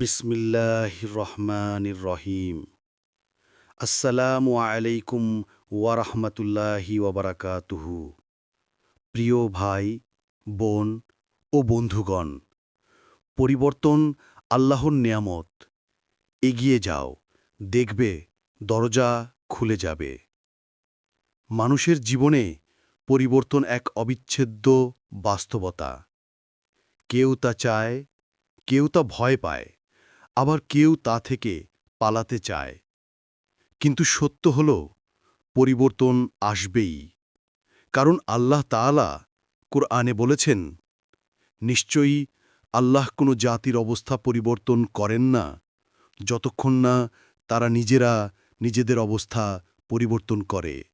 বিসমিল্লাহ রহমান রহিম। আসসালামু আলাইকুম ওয়ারহমতুল্লাহি ওবরাকাতুহু প্রিয় ভাই, বোন ও বন্ধুগণ, পরিবর্তন আল্লাহর নিয়ামত। এগিয়ে যাও, দেখবে দরজা খুলে যাবে। মানুষের জীবনে পরিবর্তন এক অবিচ্ছেদ্য বাস্তবতা। কেউ তা চায়, কেউ তা ভয় পায়। আবার কেউ তা থেকে পালাতে চায়। কিন্তু সত্য হল, পরিবর্তন আসবেই। কারণ আল্লাহ তাআলা কোরআনে বলেছেন, নিশ্চয়ই আল্লাহ কোনো জাতির অবস্থা পরিবর্তন করেন না, যতক্ষণ না তারা নিজেরা নিজেদের অবস্থা পরিবর্তন করে।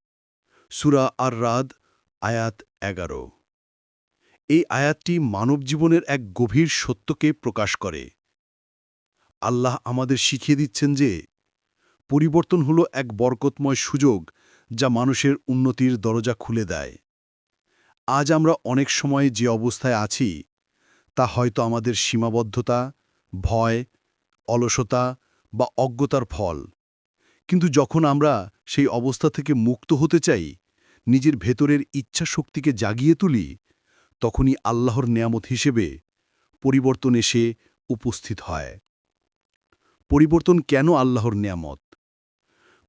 সুরা আর রাদ আয়াত এগারো। এই আয়াতটি মানব জীবনের এক গভীর সত্যকে প্রকাশ করে। আল্লাহ আমাদের শিখিয়ে দিচ্ছেন যে, পরিবর্তন হলো এক বরকতময় সুযোগ যা মানুষের উন্নতির দরজা খুলে দেয়। আজ আমরা অনেক সময় যে অবস্থায় আছি, তা হয়তো আমাদের সীমাবদ্ধতা, ভয়, অলসতা বা অজ্ঞতার ফল। কিন্তু যখন আমরা সেই অবস্থা থেকে মুক্ত হতে চাই, নিজের ভেতরের ইচ্ছা শক্তিকে জাগিয়ে তুলি, তখনই আল্লাহর নেয়ামত হিসেবে পরিবর্তন এসে উপস্থিত হয়। পরিবর্তন কেন আল্লাহর নেয়ামত?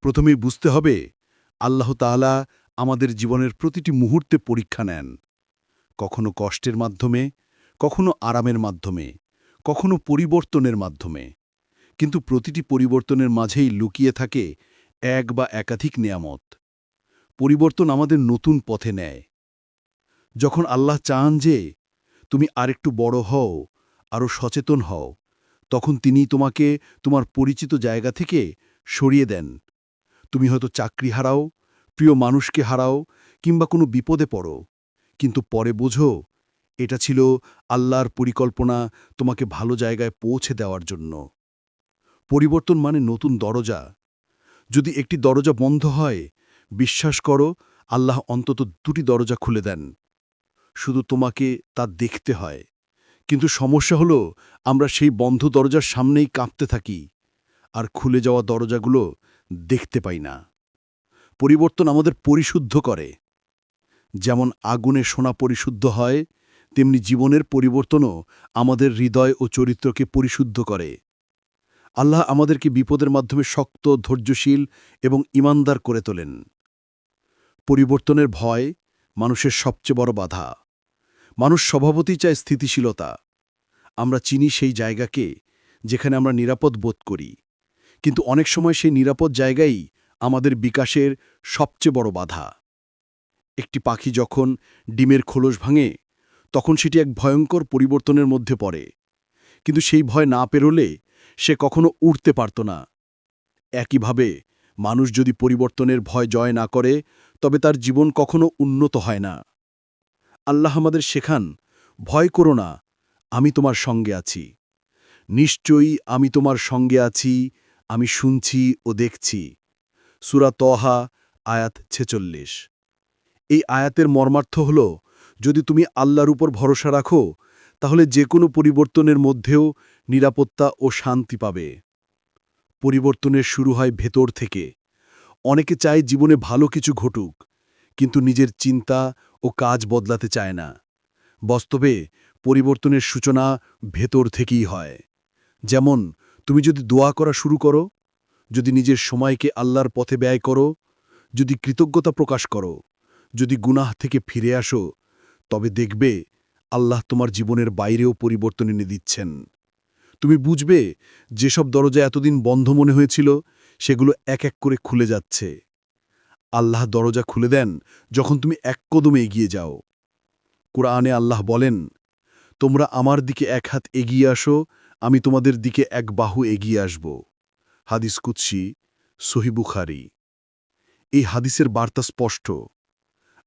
প্রথমেই বুঝতে হবে, আল্লাহ তাআলা আমাদের জীবনের প্রতিটি মুহূর্তে পরীক্ষা নেন। কখনো কষ্টের মাধ্যমে, কখনো আরামের মাধ্যমে, কখনো পরিবর্তনের মাধ্যমে। কিন্তু প্রতিটি পরিবর্তনের মাঝেই লুকিয়ে থাকে এক বা একাধিক নেয়ামত। পরিবর্তন আমাদের নতুন পথে নেয়। যখন আল্লাহ চান যে, তুমি আরেকটু বড় হও, আরও সচেতন হও তখন তিনি তোমাকে তোমার পরিচিত জায়গা থেকে সরিয়ে দেন। তুমি হয়তো চাকরি হারাও, প্রিয় মানুষকে হারাও, কিংবা কোনো বিপদে পড়ো। কিন্তু পরে বোঝো, এটা ছিল আল্লাহর পরিকল্পনা তোমাকে ভালো জায়গায় পৌঁছে দেওয়ার জন্য। পরিবর্তন মানে নতুন দরজা। যদি একটি দরজা বন্ধ হয়, বিশ্বাস করো, আল্লাহ অন্তত দুটি দরজা খুলে দেন। শুধু তোমাকে তা দেখতে হয়। কিন্তু সমস্যা হলো, আমরা সেই বন্ধ দরজার সামনেই কাঁপতে থাকি আর খুলে যাওয়া দরজাগুলো দেখতে পাই না। পরিবর্তন আমাদের পরিশুদ্ধ করে। যেমন আগুনে সোনা পরিশুদ্ধ হয়, তেমনি জীবনের পরিবর্তনও আমাদের হৃদয় ও চরিত্রকে পরিশুদ্ধ করে। আল্লাহ আমাদেরকে বিপদের মাধ্যমে শক্ত, ধৈর্যশীল এবং ইমানদার করে তোলেন। পরিবর্তনের ভয় মানুষের সবচেয়ে বড় বাধা। মানুষ স্বভাবতই চায় স্থিতিশীলতা। আমরা চিনি সেই জায়গাকে যেখানে আমরা নিরাপদ বোধ করি। কিন্তু অনেক সময় সেই নিরাপদ জায়গাই আমাদের বিকাশের সবচেয়ে বড় বাধা। একটি পাখি যখন ডিমের খোলস ভাঙে, তখন সেটি এক ভয়ঙ্কর পরিবর্তনের মধ্যে পড়ে। কিন্তু সেই ভয় না পেরোলে সে কখনো উঠতে পারত না। একইভাবে মানুষ যদি পরিবর্তনের ভয় জয় না করে, তবে তার জীবন কখনো উন্নত হয় না। আল্লাহ আমাদের শেখান, ভয় করো না, আমি তোমার সঙ্গে আছি। নিশ্চয়ই আমি তোমার সঙ্গে আছি, আমি শুনছি ও দেখছি। সুরা তহা আয়াত ছেচল্লিশ। এই আয়াতের মর্মার্থ হল, যদি তুমি আল্লাহর উপর ভরসা রাখো, তাহলে যে কোনো পরিবর্তনের মধ্যেও নিরাপত্তা ও শান্তি পাবে। পরিবর্তনের শুরু হয় ভেতর থেকে। অনেকে চায় জীবনে ভালো কিছু ঘটুক, কিন্তু নিজের চিন্তা ও কাজ বদলাতে চায় না। বাস্তবে পরিবর্তনের সূচনা ভেতর থেকেই হয়। যেমন, তুমি যদি দোয়া করা শুরু করো, যদি নিজের সময়কে আল্লাহর পথে ব্যয় করো, যদি কৃতজ্ঞতা প্রকাশ করো, যদি গুনাহ থেকে ফিরে আসো, তবে দেখবে আল্লাহ তোমার জীবনের বাইরেও পরিবর্তন এনে দিচ্ছেন। তুমি বুঝবে, যেসব দরজা এতদিন বন্ধ মনে হয়েছিল, সেগুলো এক এক করে খুলে যাচ্ছে। আল্লাহ দরজা খুলে দেন যখন তুমি এক কদমে এগিয়ে যাও। কোরআনে আল্লাহ বলেন, তোমরা আমার দিকে এক হাত এগিয়ে আসো, আমি তোমাদের দিকে এক বাহু এগিয়ে আসব। হাদিস কুৎসি সহিবুখারি এই হাদিসের বার্তা স্পষ্ট।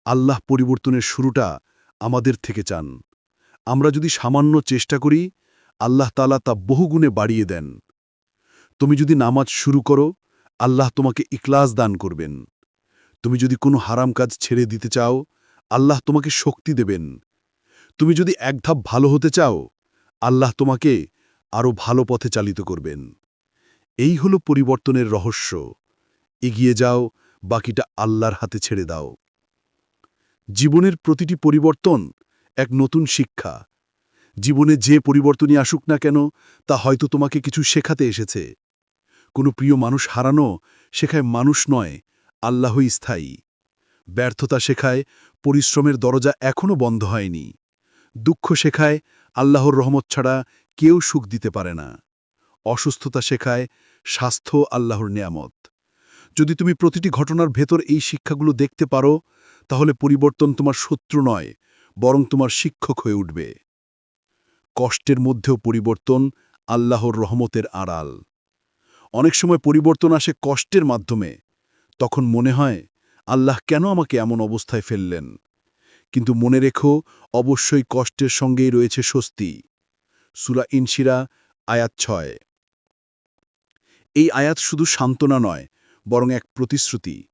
আল্লাহ পরিবর্তনের শুরুটা আমাদের থেকে চান। আমরা যদি সামান্য চেষ্টা করি, আল্লাহ তালা তা বহুগুণে বাড়িয়ে দেন। তুমি যদি নামাজ শুরু করো, আল্লাহ তোমাকে ইকলাস দান করবেন। তুমি যদি কোনো হারাম কাজ ছেড়ে দিতে চাও, আল্লাহ তোমাকে শক্তি দেবেন। তুমি যদি এক ধাপ ভালো হতে চাও, আল্লাহ তোমাকে আরও ভালো পথে চালিত করবেন। এই হলো পরিবর্তনের রহস্য। এগিয়ে যাও, বাকিটা আল্লাহর হাতে ছেড়ে দাও। জীবনের প্রতিটি পরিবর্তন এক নতুন শিক্ষা। জীবনে যে পরিবর্তনই আসুক না কেন, তা হয়তো তোমাকে কিছু শেখাতে এসেছে। কোনো প্রিয় মানুষ হারানো শেখায় মানুষ নয় আল্লাহই স্থায়ী। ব্যর্থতা শেখায়, পরিশ্রমের দরজা এখনও বন্ধ হয়নি। দুঃখ শেখায়, আল্লাহর রহমত ছাড়া কেউ সুখ দিতে পারে না। অসুস্থতা শেখায়, স্বাস্থ্য আল্লাহর নিয়ামত। যদি তুমি প্রতিটি ঘটনার ভেতর এই শিক্ষাগুলো দেখতে পারো, তাহলে পরিবর্তন তোমার শত্রু নয়, বরং তোমার শিক্ষক হয়ে উঠবে। কষ্টের মধ্যেও পরিবর্তন আল্লাহর রহমতের আড়াল। অনেক সময় পরিবর্তন আসে কষ্টের মাধ্যমে তখন মনে হয়, আল্লাহ কেন আমাকে এমন অবস্থায় ফেললেন? কিন্তু মনে রেখো, অবশ্যই কষ্টের সঙ্গেই রয়েছে স্বস্তি। সুরা ইনশিরা, আয়াত ছয়। এই আয়াত শুধু সান্ত্বনা নয়, বরং এক প্রতিশ্রুতি।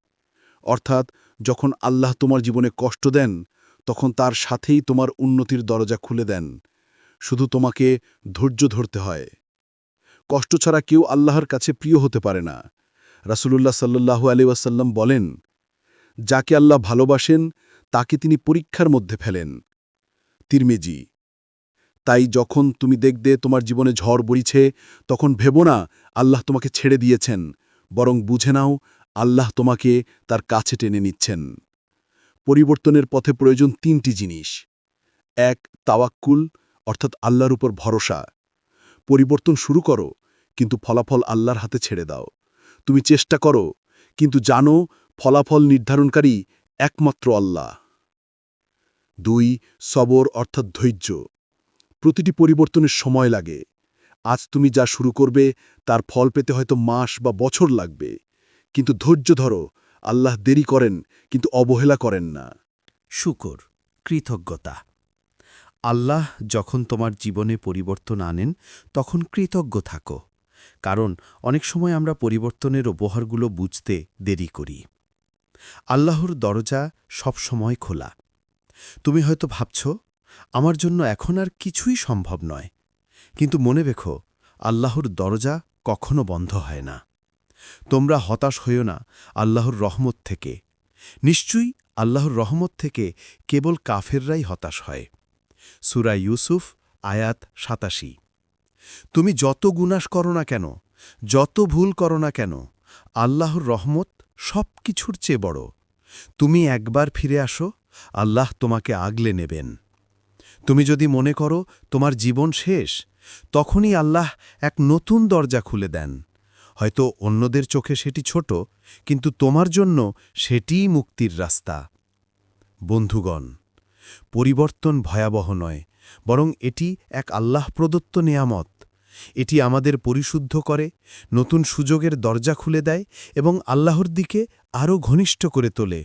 অর্থাৎ, যখন আল্লাহ তোমার জীবনে কষ্ট দেন, তখন তার সাথেই তোমার উন্নতির দরজা খুলে দেন। শুধু তোমাকে ধৈর্য ধরতে হয়। কষ্ট ছাড়া কেউ আল্লাহর কাছে প্রিয় হতে পারে না। রাসূলুল্লাহ সাল্লাল্লাহু আলাইহি ওয়াসাল্লাম বলেন, যাকে আল্লাহ ভালোবাসেন, তাকে তিনি পরীক্ষার মধ্যে ফেলেন। তিরমেজি, তাই যখন তুমি দেখবে তোমার জীবনে ঝড় বইছে, তখন ভেবো না আল্লাহ তোমাকে ছেড়ে দিয়েছেন, বরং বুঝে নাও আল্লাহ তোমাকে তার কাছে টেনে নিচ্ছেন। পরিবর্তনের পথে প্রয়োজন তিনটি জিনিস। এক, তাওয়াক্কুল, অর্থাৎ আল্লাহর উপর ভরসা। পরিবর্তন শুরু করো, কিন্তু ফলাফল আল্লাহর হাতে ছেড়ে দাও। তুমি চেষ্টা করো, কিন্তু জানো, ফলাফল নির্ধারণকারী একমাত্র আল্লাহ। দুই, সবর অর্থাৎ ধৈর্য। প্রতিটি পরিবর্তনের সময় লাগে। আজ তুমি যা শুরু করবে, তার ফল পেতে হয়তো মাস বা বছর লাগবে। কিন্তু ধৈর্য ধরো, আল্লাহ দেরি করেন, কিন্তু অবহেলা করেন না। শুকর, কৃতজ্ঞতা। আল্লাহ যখন তোমার জীবনে পরিবর্তন আনেন, তখন কৃতজ্ঞ থাকো। কারণ অনেক সময় আমরা পরিবর্তনের উপহারগুলো বুঝতে দেরি করি। আল্লাহর দরজা সব সময় খোলা। তুমি হয়তো ভাবছ, আমার জন্য এখন আর কিছুই সম্ভব নয়। কিন্তু মনে রেখো, আল্লাহর দরজা কখনো বন্ধ হয় না। তোমরা হতাশ হইও না আল্লাহর রহমত থেকে। নিশ্চয়ই আল্লাহর রহমত থেকে কেবল কাফেররাই হতাশ হয়। সুরা ইউসুফ, আয়াত সাতাশি। তুমি যত গুনাশ করো না কেন, যত ভুল করো না কেন, আল্লাহর রহমত সব কিছুর চেয়ে বড়। তুমি একবার ফিরে আসো, আল্লাহ তোমাকে আগলে নেবেন। তুমি যদি মনে করো তোমার জীবন শেষ, তখনই আল্লাহ এক নতুন দরজা খুলে দেন। হয়তো অন্যদের চোখে সেটি ছোট, কিন্তু তোমার জন্য সেটিই মুক্তির রাস্তা। বন্ধুগণ, পরিবর্তন ভয়াবহ নয়, বরং এটি এক আল্লাহ প্রদত্ত নেয়ামত। এটি আমাদের পরিশুদ্ধ করে, নতুন সুযোগের দরজা খুলে দেয় এবং আল্লাহর দিকে আরও ঘনিষ্ঠ করে তোলে।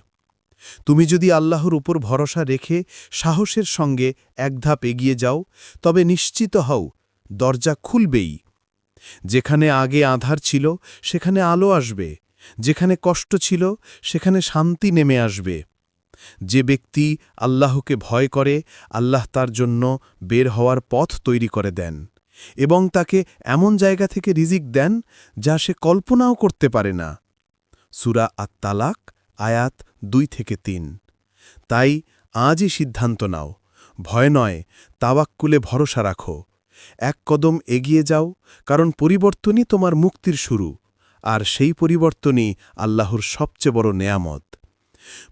তুমি যদি আল্লাহর উপর ভরসা রেখে সাহসের সঙ্গে এক ধাপ এগিয়ে যাও, তবে নিশ্চিত হও, দরজা খুলবেই। যেখানে আগে আধার ছিল, সেখানে আলো আসবে। যেখানে কষ্ট ছিল, সেখানে শান্তি নেমে আসবে। যে ব্যক্তি আল্লাহকে ভয় করে, আল্লাহ তার জন্য বের হওয়ার পথ তৈরি করে দেন। এবং তাকে এমন জায়গা থেকে রিজিক দেন যা সে কল্পনাও করতে পারে না। সুরা আত্মালাক আয়াত দুই থেকে তিন। তাই আজই সিদ্ধান্ত নাও, ভয় নয়, তাওয়াক্কুলে ভরসা রাখো। এক কদম এগিয়ে যাও, কারণ পরিবর্তনই তোমার মুক্তির শুরু, আর সেই পরিবর্তনই আল্লাহর সবচেয়ে বড় নেয়ামত।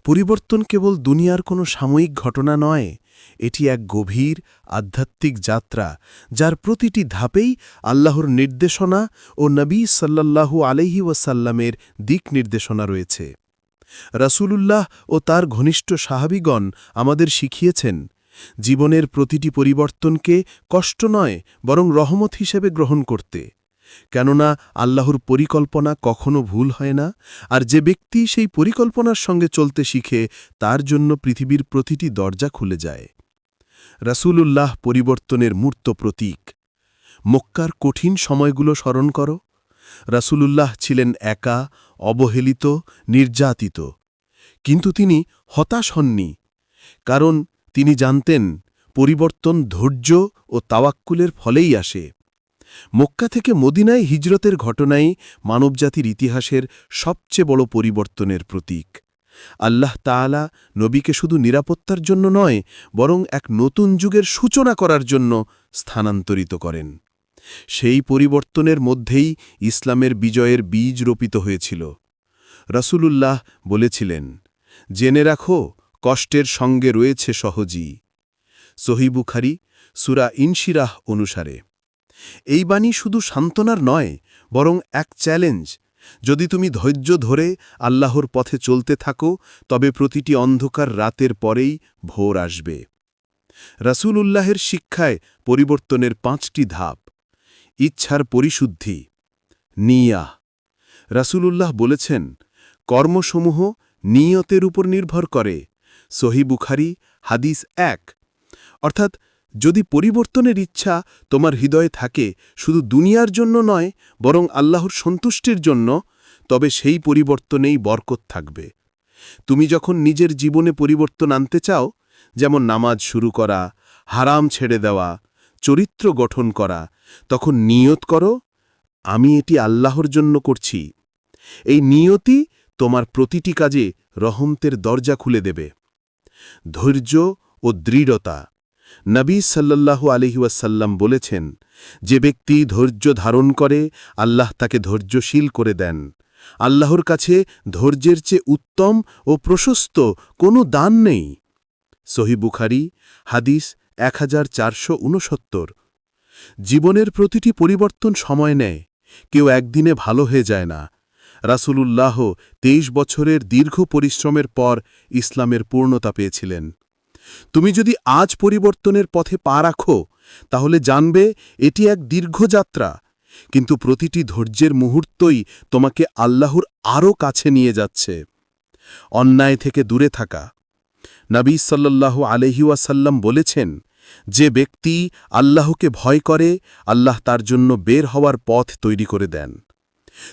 পরিবর্তন কেবল দুনিয়ার কোনো সাময়িক ঘটনা নয় এটি এক গভীর আধ্যাত্মিক যাত্রা, যার প্রতিটি ধাপেই আল্লাহর নির্দেশনা ও নবী সাল্লাল্লাহু আলহি ওয়াসাল্লামের দিক নির্দেশনা রয়েছে। রাসূলুল্লাহ ও তার ঘনিষ্ঠ সাহাবিগণ আমাদের শিখিয়েছেন, জীবনের প্রতিটি পরিবর্তনকে কষ্ট নয় বরং রহমত হিসেবে গ্রহণ করতে। কেননা আল্লাহর পরিকল্পনা কখনো ভুল হয় না, আর যে ব্যক্তি সেই পরিকল্পনার সঙ্গে চলতে শিখে, তার জন্য পৃথিবীর প্রতিটি দরজা খুলে যায়। রাসূলুল্লাহ পরিবর্তনের মূর্ত প্রতীক। মক্কার কঠিন সময়গুলো স্মরণ করো। রাসূলুল্লাহ ছিলেন একা, অবহেলিত, নির্যাতিত। কিন্তু তিনি হতাশ হননি, কারণ তিনি জানতেন পরিবর্তন ধৈর্য ও তাওয়াক্কুলের ফলেই আসে। মক্কা থেকে মদিনায় হিজরতের ঘটনাই মানবজাতির ইতিহাসের সবচেয়ে বড় পরিবর্তনের প্রতীক। আল্লাহ তাআলা নবীকে শুধু নিরাপত্তার জন্য নয়, বরং এক নতুন যুগের সূচনা করার জন্য স্থানান্তরিত করেন। সেই পরিবর্তনের মধ্যেই ইসলামের বিজয়ের বীজ রোপিত হয়েছিল। রসুলুল্লাহ বলেছিলেন, জেনে রাখো, কষ্টের সঙ্গে রয়েছে সহজী সহিবুখারি সুরা ইনশিরাহ অনুসারে। এই বাণী শুধু সান্ত্বনার নয়, বরং এক চ্যালেঞ্জ। যদি তুমি ধৈর্য ধরে আল্লাহর পথে চলতে থাকো, তবে প্রতিটি অন্ধকার রাতের পরেই ভোর আসবে। রাসূল উল্লাহের শিক্ষায় পরিবর্তনের পাঁচটি ধাপ। ইচ্ছার পরিশুদ্ধি। নিয়া রাসূলুল্লাহ বলেছেন, কর্মসমূহ নিয়তের উপর নির্ভর করে। সহি বুখারি, হাদিস এক। অর্থাৎ যদি পরিবর্তনের ইচ্ছা তোমার হৃদয়ে থাকে, শুধু দুনিয়ার জন্য নয়, বরং আল্লাহর সন্তুষ্টির জন্য, তবে সেই পরিবর্তনেই বরকত থাকবে। তুমি যখন নিজের জীবনে পরিবর্তন আনতে চাও, যেমন নামাজ শুরু করা, হারাম ছেড়ে দেওয়া, চরিত্র গঠন করা, তখন নিয়ত করো, আমি এটি আল্লাহর জন্য করছি। এই নিয়তি তোমার প্রতিটি কাজে রহমতের দরজা খুলে দেবে। ধৈর্য ও দৃঢ়তা নবী সাল্লাল্লাহু আলহিউসাল্লাম বলেছেন, যে ব্যক্তি ধৈর্য ধারণ করে, আল্লাহ তাকে ধৈর্যশীল করে দেন। আল্লাহর কাছে ধৈর্যের চেয়ে উত্তম ও প্রশস্ত কোনো দান নেই। সহি বুখারি, হাদিস এক হাজার চারশো ঊনসত্তর জীবনের প্রতিটি পরিবর্তন সময় নেয়, কেউ একদিনে ভালো হয়ে যায় না। রাসূলুল্লাহ তেইশ বছরের দীর্ঘ পরিশ্রমের পর ইসলামের পূর্ণতা পেয়েছিলেন। তুমি যদি আজ পরিবর্তনের পথে পা রাখো, তাহলে জানবে এটি এক দীর্ঘ যাত্রা। কিন্তু প্রতিটি ধৈর্যের মুহূর্তই তোমাকে আল্লাহর আরও কাছে নিয়ে যাচ্ছে। অন্যায় থেকে দূরে থাকা। নবী সাল্লাহ আলহিউসাল্লাম বলেছেন, যে ব্যক্তি আল্লাহকে ভয় করে, আল্লাহ তার জন্য বের হওয়ার পথ তৈরি করে দেন।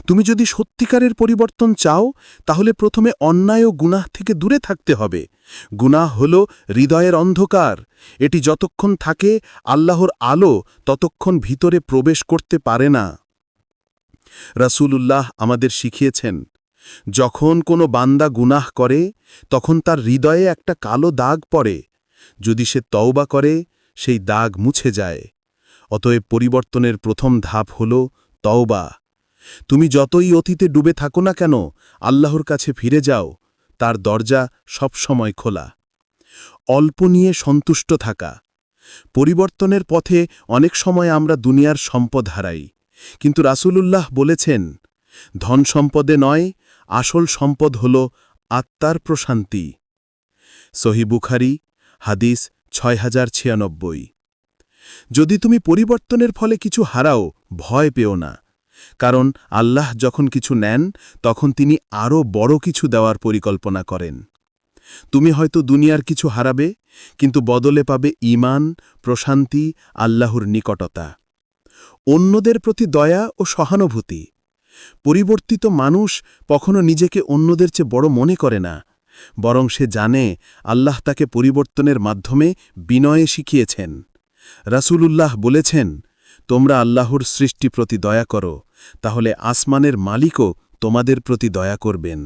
তুমি যদি সত্যিকারের পরিবর্তন চাও, তাহলে প্রথমে অন্যায় ও গুনাহ থেকে দূরে থাকতে হবে। গুনাহ হল হৃদয়ের অন্ধকার। এটি যতক্ষণ থাকে, আল্লাহর আলো ততক্ষণ ভিতরে প্রবেশ করতে পারে না। রাসূলুল্লাহ আমাদের শিখিয়েছেন, যখন কোনো বান্দা গুনাহ করে, তখন তার হৃদয়ে একটা কালো দাগ পড়ে। যদি সে তওবা করে, সেই দাগ মুছে যায়। অতএব পরিবর্তনের প্রথম ধাপ হল তওবা। তুমি যতই অতীতে ডুবে থাকো না কেন, আল্লাহর কাছে ফিরে যাও, তার দরজা সবসময় খোলা। অল্প নিয়ে সন্তুষ্ট থাকা। পরিবর্তনের পথে অনেক সময় আমরা দুনিয়ার সম্পদ হারাই। কিন্তু রাসূলুল্লাহ বলেছেন, ধন সম্পদে নয়, আসল সম্পদ হল আত্মার প্রশান্তি। সহি বুখারি, হাদিস ছয় হাজার ছিয়ানব্বই। যদি তুমি পরিবর্তনের ফলে কিছু হারাও, ভয় পেও না। কারণ আল্লাহ যখন কিছু নেন, তখন তিনি আরও বড় কিছু দেওয়ার পরিকল্পনা করেন। তুমি হয়তো দুনিয়ার কিছু হারাবে, কিন্তু বদলে পাবে ঈমান, প্রশান্তি, আল্লাহর নিকটতা। অন্যদের প্রতি দয়া ও সহানুভূতি। পরিবর্তিত মানুষ কখনো নিজেকে অন্যদের চেয়ে বড় মনে করে না, বরং সে জানে আল্লাহ তাকে পরিবর্তনের মাধ্যমে বিনয়ে শিখিয়েছেন। রাসূলুল্লাহ বলেছেন তোমরা আল্লাহর সৃষ্টি প্রতি দয়া করো, তাহলে আসমানের মালিকও তোমাদের প্রতি দয়া করবেন।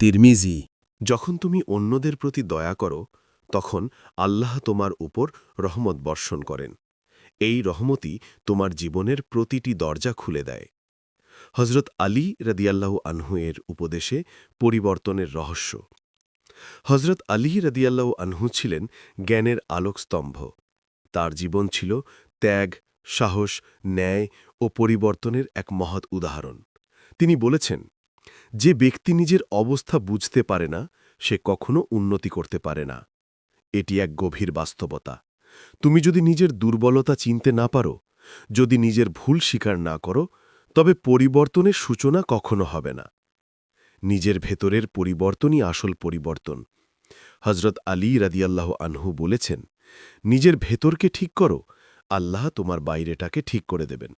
তিরমিজি, যখন তুমি অন্যদের প্রতি দয়া করো, তখন আল্লাহ তোমার উপর রহমত বর্ষণ করেন। এই রহমতই তোমার জীবনের প্রতিটি দরজা খুলে দেয়। হজরত আলী রদিয়াল্লাহ আনহু এর উপদেশে পরিবর্তনের রহস্য। হজরত আলী রদিয়াল্লাহু আনহু ছিলেন জ্ঞানের আলোকস্তম্ভ। তার জীবন ছিল ত্যাগ সাহস, ন্যায় ও পরিবর্তনের এক মহৎ উদাহরণ। তিনি বলেছেন, যে ব্যক্তি নিজের অবস্থা বুঝতে পারে না, সে কখনো উন্নতি করতে পারে না। এটি এক গভীর বাস্তবতা। তুমি যদি নিজের দুর্বলতা চিনতে না পারো, যদি নিজের ভুল স্বীকার না করো, তবে পরিবর্তনের সূচনা কখনো হবে না। নিজের ভেতরের পরিবর্তনই আসল পরিবর্তন। হজরত আলী রাদিয়াল্লাহ আনহু বলেছেন, নিজের ভেতরকে ঠিক করো আল্লাহ তোমার বাইরেটাকে ঠিক করে দেবেন।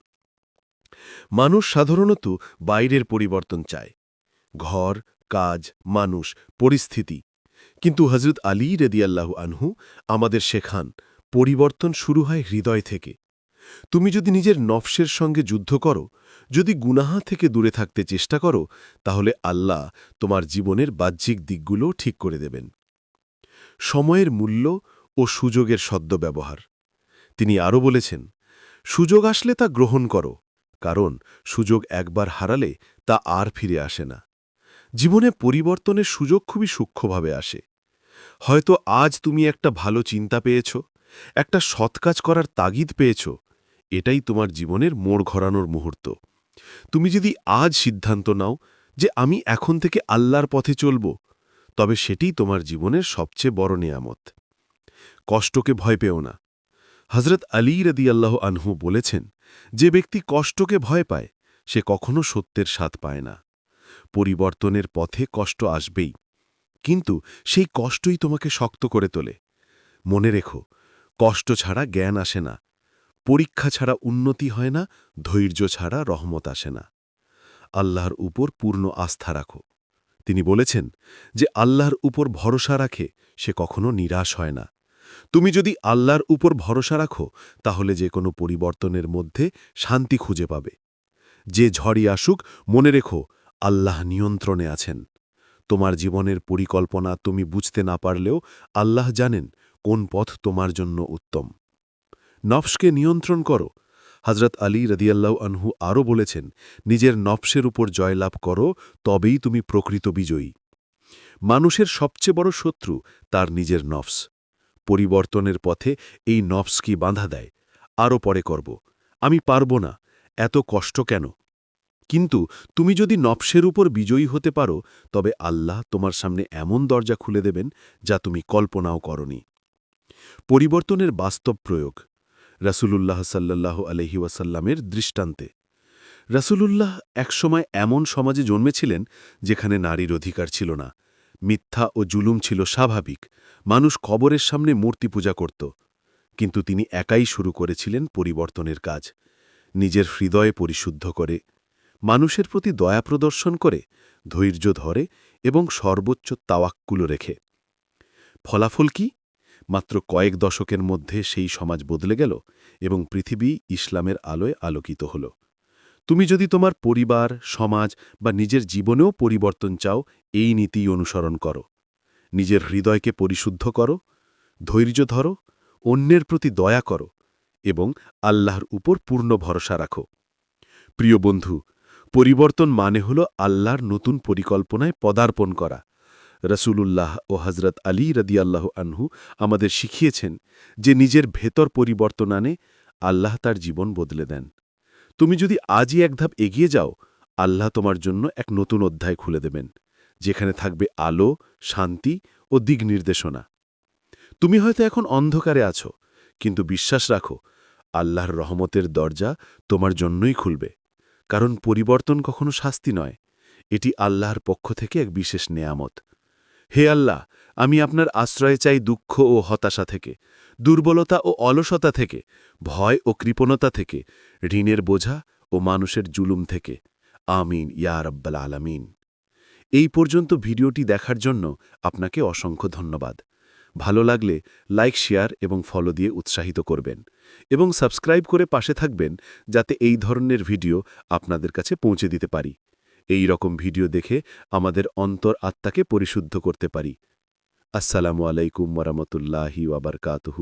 মানুষ সাধারণত বাইরের পরিবর্তন চায়। ঘর, কাজ, মানুষ, পরিস্থিতি। কিন্তু হজরত আলী রেদিয়াল্লাহু আনহু আমাদের শেখান, পরিবর্তন শুরু হয় হৃদয় থেকে। তুমি যদি নিজের নফসের সঙ্গে যুদ্ধ করো, যদি গুনাহা থেকে দূরে থাকতে চেষ্টা করো, তাহলে আল্লাহ তোমার জীবনের বাহ্যিক দিকগুলো ঠিক করে দেবেন। সময়ের মূল্য ও সুযোগের সদ্ব্যবহার। তিনি আরও বলেছেন, সুযোগ আসলে তা গ্রহণ করো, কারণ সুযোগ একবার হারালে তা আর ফিরে আসে না। জীবনে পরিবর্তনের সুযোগ খুবই সূক্ষ্মভাবে আসে। হয়তো আজ তুমি একটা ভালো চিন্তা পেয়েছ, একটা সৎ কাজ করার তাগিদ পেয়েছ, এটাই তোমার জীবনের মোড় ঘোরানোর মুহূর্ত। তুমি যদি আজ সিদ্ধান্ত নাও যে আমি এখন থেকে আল্লাহর পথে চলব, তবে সেটিই তোমার জীবনের সবচেয়ে বড় নিয়ামত। কষ্টকে ভয় পেও না। হজরত আলী আল্লাহ আনহু বলেছেন, যে ব্যক্তি কষ্টকে ভয় পায়, সে কখনো সত্যের স্বাদ পায় না। পরিবর্তনের পথে কষ্ট আসবেই, কিন্তু সেই কষ্টই তোমাকে শক্ত করে তোলে। মনে রেখো, কষ্ট ছাড়া জ্ঞান আসে না, পরীক্ষা ছাড়া উন্নতি হয় না, ধৈর্য ছাড়া রহমত আসে না। আল্লাহর উপর পূর্ণ আস্থা রাখো। তিনি বলেছেন যে আল্লাহর উপর ভরসা রাখে, সে কখনো নিরাশ হয় না। তুমি যদি আল্লাহর উপর ভরসা রাখো, তাহলে যে কোনো পরিবর্তনের মধ্যে শান্তি খুঁজে পাবে। যে ঝড়ই আসুক, মনে রেখো, আল্লাহ নিয়ন্ত্রণে আছেন। তোমার জীবনের পরিকল্পনা তুমি বুঝতে না পারলেও আল্লাহ জানেন কোন পথ তোমার জন্য উত্তম। নফসকে নিয়ন্ত্রণ করো। হজরত আলী রদিয়াল্লাহ আনহু আরও বলেছেন, নিজের নফসের উপর জয়লাভ করো, তবেই তুমি প্রকৃত বিজয়ী। মানুষের সবচেয়ে বড় শত্রু তার নিজের নফস। পরিবর্তনের পথে এই নফস কি বাঁধা দেয়। আরও পরে করব। আমি পারব না। এত কষ্ট কেন? কিন্তু তুমি যদি নফসের উপর বিজয়ী হতে পারো, তবে আল্লাহ তোমার সামনে এমন দরজা খুলে দেবেন যা তুমি কল্পনাও করনি। পরিবর্তনের বাস্তব প্রয়োগ। রাসূলুল্লাহ সাল্লাহ আলহি ওয়াসাল্লামের দৃষ্টান্তে। রাসূলুল্লাহ একসময় এমন সমাজে জন্মেছিলেন যেখানে নারীর অধিকার ছিল না। মিথ্যা ও জুলুম ছিল স্বাভাবিক। মানুষ কবরের সামনে মূর্তি পূজা করত। কিন্তু তিনি একাই শুরু করেছিলেন পরিবর্তনের কাজ। নিজের হৃদয়ে পরিশুদ্ধ করে, মানুষের প্রতি দয়া প্রদর্শন করে, ধৈর্য ধরে এবং সর্বোচ্চ তাওয়াক্কুলো রেখে। ফলাফল কি? মাত্র কয়েক দশকের মধ্যে সেই সমাজ বদলে গেল এবং পৃথিবী ইসলামের আলোয় আলোকিত হল। তুমি যদি তোমার পরিবার, সমাজ বা নিজের জীবনেও পরিবর্তন চাও, এই নীতি অনুসরণ করো। নিজের হৃদয়কে পরিশুদ্ধ করো, ধৈর্য ধরো, অন্যের প্রতি দয়া করো এবং আল্লাহর উপর পূর্ণ ভরসা রাখো। প্রিয় বন্ধু, পরিবর্তন মানে হল আল্লাহর নতুন পরিকল্পনায় পদার্পণ করা। রসুলুল্লাহ ও হজরত আলী রদিয়াল্লাহ আনহু আমাদের শিখিয়েছেন যে নিজের ভেতর পরিবর্তন আনে, আল্লাহ তার জীবন বদলে দেন। তুমি যদি আজই এক ধাপ এগিয়ে যাও, আল্লাহ তোমার জন্য এক নতুন অধ্যায় খুলে দেবেন, যেখানে থাকবে আলো, শান্তি ও দিক নির্দেশনা। তুমি হয়তো এখন অন্ধকারে আছো, কিন্তু বিশ্বাস রাখো, আল্লাহর রহমতের দরজা তোমার জন্যই খুলবে, কারণ পরিবর্তন কখনো শাস্তি নয়, এটি আল্লাহর পক্ষ থেকে এক বিশেষ নেয়ামত। হে আল্লাহ, আমি আপনার আশ্রয় চাই দুঃখ ও হতাশা থেকে, দুর্বলতা ও অলসতা থেকে, ভয় ও কৃপণতা থেকে, ঋণের বোঝা ও মানুষের জুলুম থেকে। আমিন, ইয়া রব্বাল আলামিন। এই পর্যন্ত ভিডিওটি দেখার জন্য আপনাকে অসংখ্য ধন্যবাদ। ভালো লাগলে লাইক, শেয়ার এবং ফলো দিয়ে উৎসাহিত করবেন এবং সাবস্ক্রাইব করে পাশে থাকবেন যাতে এই ধরনের ভিডিও আপনাদের কাছে পৌঁছে দিতে পারি। এই রকম ভিডিও দেখে আমাদের অন্তর আত্মাকে পরিশুদ্ধ করতে পারি। আসসালামু আলাইকুম ওরমতুল্লাহি ওয়াবারকাতুহু